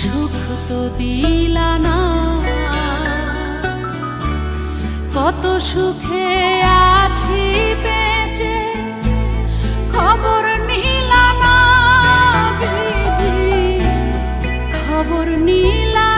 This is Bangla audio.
সুখ তো দিলা না। কত সুখে আছি বেঁচে খবর নিলা না খবর নিলা